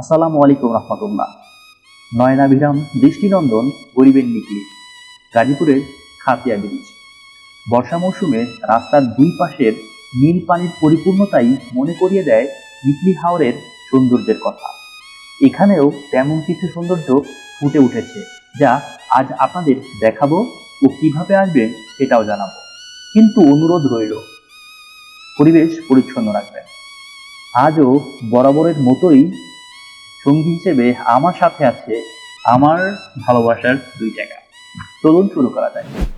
আসসালামু আলাইকুম রহমতুল্লাহ। নয়নাভিরাম, দৃষ্টিনন্দন, গরিবের নিকলি, গাজীপুরের খাতিয়া ব্রিজ বর্ষা মৌসুমে রাস্তার দুই পাশের নীল পানির পরিপূর্ণতাই মনে করিয়ে দেয় নিকলি হাওরের সৌন্দর্যের কথা। এখানেও তেমন কিছু সৌন্দর্য ফুটে উঠেছে, যা আজ আপনাদের দেখাবো ও কীভাবে আসবে সেটাও জানাব। কিন্তু অনুরোধ রইল, পরিবেশ পরিচ্ছন্ন রাখবেন। আজও বরাবরের মতোই সঙ্গী হিসেবে আমার সাথে আছে আমার ভালোবাসার দুই জায়গা চলুন শুরু করা যায়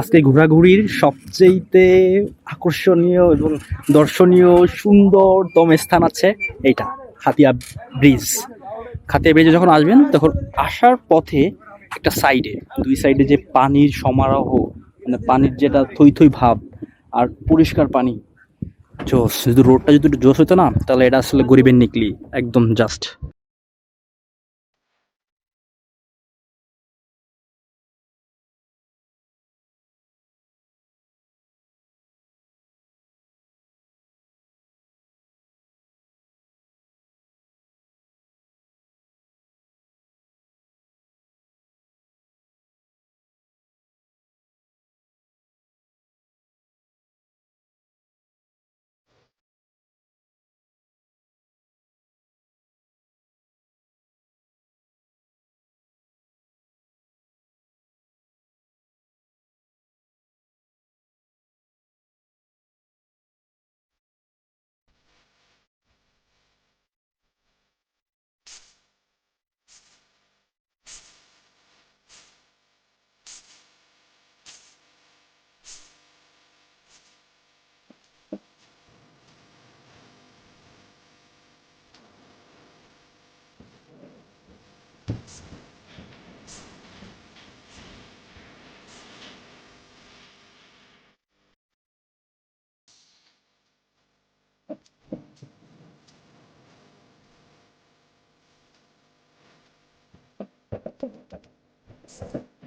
আজকে ঘোরাঘুরির সবচেয়েতে আকর্ষণীয় এবং দর্শনীয় সুন্দরতম স্থান আছে এইটা খাতিয়া ব্রিজ। খাতিয়া ব্রিজে যখন আসবেন, তখন আসার পথে একটা সাইডে, দুই সাইডে যে পানির সমারোহ মানে পানির যেটা থই থই ভাব আর পরিষ্কার পানি, জোস। যদি রোডটা যদি জোস হতো না, তাহলে এটা আসলে গরিবের নিকলি, একদম জাস্ট すいません。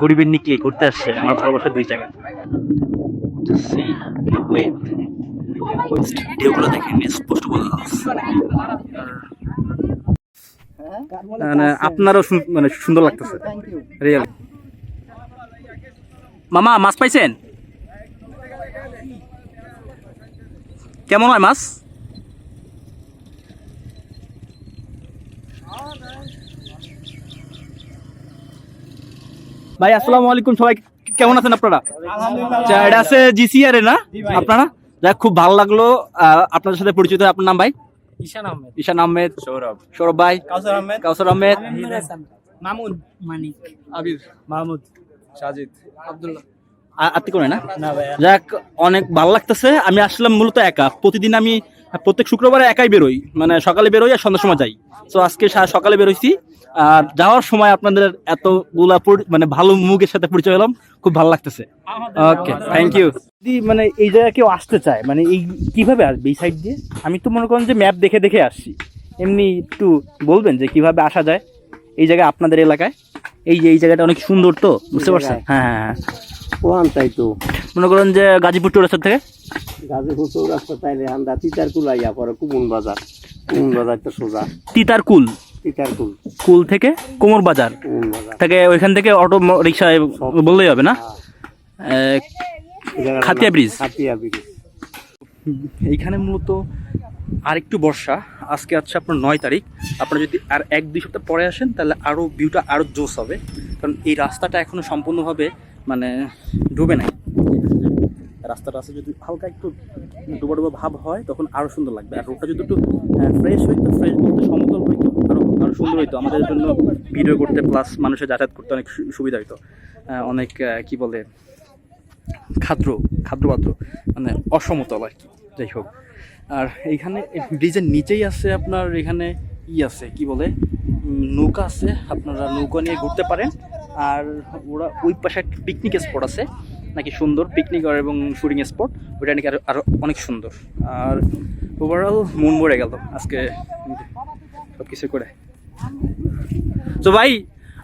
গরিবের নিকলে ঘুরতে আসছে আমার ভালোবাসার দুই জায়গা See, দেখেন স্পষ্ট বোঝা মানে আপনারও মানে সুন্দর লাগতেছে। রিয়েল মামা মাছ পাইছেন? কেমন হয় মাছ? ভাই আসসালামু আলাইকুম সবাই। কেমন আছেন আপনারা? আচ্ছা, এটা আছে জিসিআর না? আপনারা? যাক খুব ভালো লাগল আপনাদের সাথে পরিচিত হয়ে। আপনার নাম ভাই? ঈশান আহমেদ। ঈশান আহমেদ। সৌরভ। সৌরভ ভাই? কাউসার আহমেদ। কাউসার আহমেদ। মামুন মানিক। আবির। মাহমুদ। সাজিদ। আব্দুল্লাহ। আ- আত্মি করে না? না যাক অনেক ভালো লাগতেছে। আমি আসলাম মূলত একা। প্রতিদিন আমি প্রত্যেক শুক্রবারে একাই বেরোই। মানে সকালে বেরোই আর সন্ধ্যার সময় যাই। তো আজকে সকালে বেরোইছি। আর যাওয়ার সময় আপনাদের এতগুলা মানে ভালো মুখের সাথে পরিচয় হলাম খুব ভালো লাগতেছে। ওকে থ্যাংক ইউ যদি মানে এই জায়গায় কেউ আসতে চায় মানে এই কীভাবে আসবে এই সাইড দিয়ে? আমি তো মনে করেন যে ম্যাপ দেখে দেখে আসছি। এমনি একটু বলবেন যে কীভাবে আসা যায় এই জায়গায় আপনাদের এলাকায়? এই যে এই জায়গাটা অনেক সুন্দর তো বুঝতে পারছেন? হ্যাঁ হ্যাঁ হ্যাঁ। তাই তো। মনে করেন যে গাজীপুর চৌরাস্তা থেকে? গাজীপুর চৌরাস্তা তাইলে আমরা তিতারকুল আইয়া পরে কুমুন বাজার। কুমুন বাজার তো সোজা। তিতার কুল তিতারকুল। কুল থেকে কোমর বাজার? থেকে ওইখান থেকে অটো রিক্সায় বললেই হবে না? এ, খাতিয়া ব্রিজ। খাতিয়া ব্রিজ এইখানে মূলত আরেকটু বর্ষা। আজকে আছে আপনার নয় তারিখ। আপনারা যদি আর এক দুই সপ্তাহ পরে আসেন তাহলে আরও ভিউটা আরও জোস হবে। কারণ এই রাস্তাটা এখনও সম্পূর্ণভাবে মানে ডুবে নাই। রাস্তাটা আছে যদি হালকা একটু ডুবা ডুবা ভাব হয়, তখন আরও সুন্দর লাগবে। আর রোডটা যদি একটু ফ্রেশ হইতো ফ্রেশ বলতে সমতল হইতো আরও আরও সুন্দর হইতো আমাদের জন্য ভিডিও করতে প্লাস মানুষের যাতায়াত করতে অনেক সুবিধা হইতো অনেক কি বলে, খাদ্র, খাদ্রপাত্র মানে অসমতল আর কি। যাই হোক। আর এইখানে ব্রিজের নিচেই আছে আপনার, এখানে ই আছে, কি বলে নৌকা আছে। আপনারা নৌকা নিয়ে ঘুরতে পারেন। আর ওরা ওই পাশে একটা পিকনিক স্পট আছে। নাকি সুন্দর পিকনিক আর এবং শুটিং স্পট ওইটা নাকি আরও আরও অনেক সুন্দর। আর ওভারঅল মন ভরে গেল আজকে সব কিছু করে। তো ভাই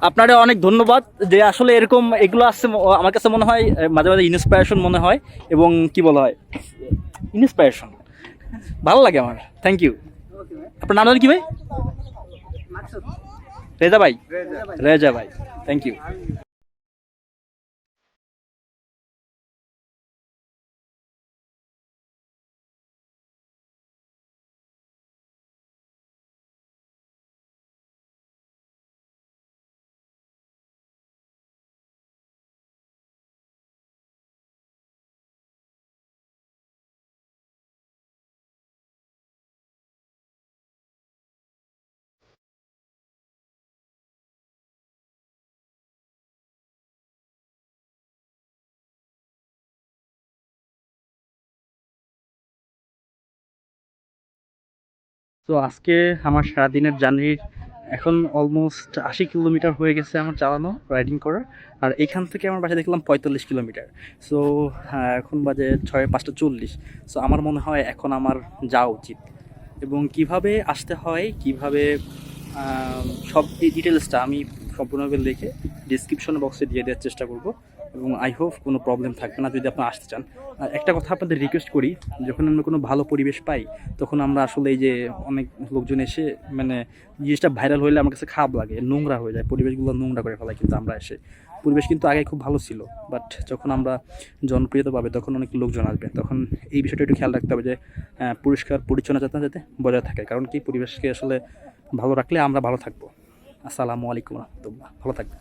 আপনারা অনেক ধন্যবাদ যে আসলে এরকম এগুলো আসছে আমার কাছে মনে হয় মাঝে মাঝে ইন্সপায়ারেশন মনে হয় এবং কি বলা হয়? ইন্সপায়ারেশন ভালো লাগে আমার। থ্যাংক ইউ আপনার নাম কি ভাই? রেজা ভাই। রেজা ভাই। থ্যাংক ইউ তো আজকে আমার সারাদিনের জার্নির এখন অলমোস্ট আশি কিলোমিটার হয়ে গেছে আমার চালানো রাইডিং করার। আর এখান থেকে আমার বাসা দেখলাম পঁয়তাল্লিশ কিলোমিটার। সো এখন বাজে ছয়, পাঁচটা চল্লিশ। সো আমার মনে হয় এখন আমার যাওয়া উচিত। এবং কীভাবে আসতে হয়, কীভাবে সব এই ডিটেলসটা আমি সম্পূর্ণভাবে লিখে ডিসক্রিপশন বক্সে দিয়ে দেওয়ার চেষ্টা করব। এবং আই হোপ কোনো প্রবলেম থাকবে না যদি আপনারা আসতে চান। আর একটা কথা আপনাদের রিকোয়েস্ট করি, যখন আমরা কোনো ভালো পরিবেশ পাই, তখন আমরা আসলে এই যে অনেক লোকজন এসে মানে জিনিসটা ভাইরাল হইলে আমার কাছে খারাপ লাগে, নোংরা হয়ে যায়, পরিবেশগুলো নোংরা করে ফেলায় কিন্তু আমরা এসে। পরিবেশ কিন্তু আগে খুব ভালো ছিল বাট যখন আমরা জনপ্রিয়তা পাবে তখন অনেক লোকজন আসবে, তখন এই বিষয়টা একটু খেয়াল রাখতে হবে যে পরিষ্কার পরিচ্ছন্নতা যাতে যাতে বজায় থাকে, কারণ কি পরিবেশকে আসলে ভালো রাখলে আমরা ভালো থাকব। আসসালামু আলাইকুম রহমতুল্লাহ, ভালো থাকবেন।